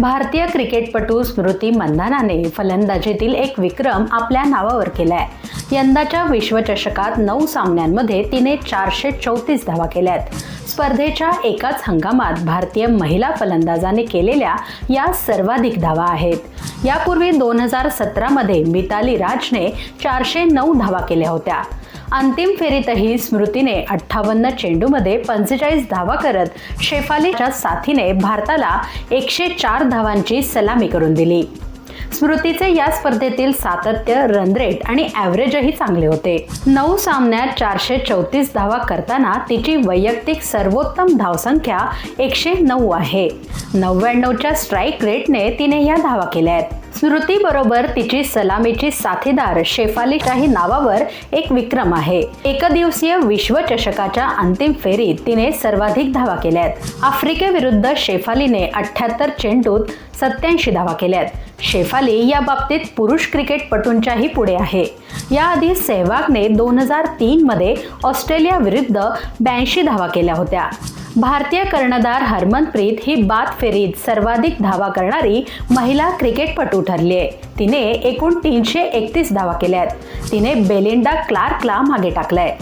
भारतीय क्रिकेटपटू स्मृती मंधानाने फलंदाजीतील एक विक्रम आपल्या नावावर केलाय. यंदाच्या विश्वचषकात नऊ सामन्यांमध्ये तिने चारशे चौतीस धावा केल्यात. स्पर्धेच्या एकाच हंगामात भारतीय महिला फलंदाजाने केलेल्या या सर्वाधिक धावा आहेत. यापूर्वी दोन हजार सतरामध्ये मिताली राजने चारशे नऊ धावा केल्या होत्या. अंतिम फेरीतही स्मृतीने अठ्ठावन्न चेंडूमध्ये पंचेचाळीस धावा करत शेफालीच्या साथीने भारताला एकशे चार धावांची सलामी करून दिली. स्मृतीचे या स्पर्धेतील सातत्य रनरेट आणि ॲव्हरेजही चांगले होते. नऊ सामन्यात चारशे चौतीस धावा करताना तिची वैयक्तिक सर्वोत्तम धावसंख्या एकशे नऊ आहे. नव्याण्णवच्या स्ट्राईक रेटने तिने या धावा केल्या आहेत. स्मृती बरोबर तिची सलामीची साथीदार शेफालीच्याही नावावर एक विक्रम आहे. एकदिवसीय विश्वचषकाच्या अंतिम फेरीत तिने सर्वाधिक धावा केल्यात. आफ्रिकेविरुद्ध शेफालीने अठ्ठ्याहत्तर चेंडूत सत्याऐंशी धावा केल्यात. शेफाली या बाबतीत पुरुष क्रिकेटपटूंच्याही पुढे आहे. याआधी सेहवागने दोन हजार तीनमध्ये ऑस्ट्रेलियाविरुद्ध ब्याऐंशी धावा केल्या होत्या. भारतीय कर्णधार हरमनप्रीत ही बाद फेरीत सर्वाधिक धावा करणारी महिला क्रिकेटपटू ठरली आहे. तिने एकूण तीनशे एकतीस धावा केल्या आहेत तिने बेलिंडा क्लार्कला मागे टाकलंय.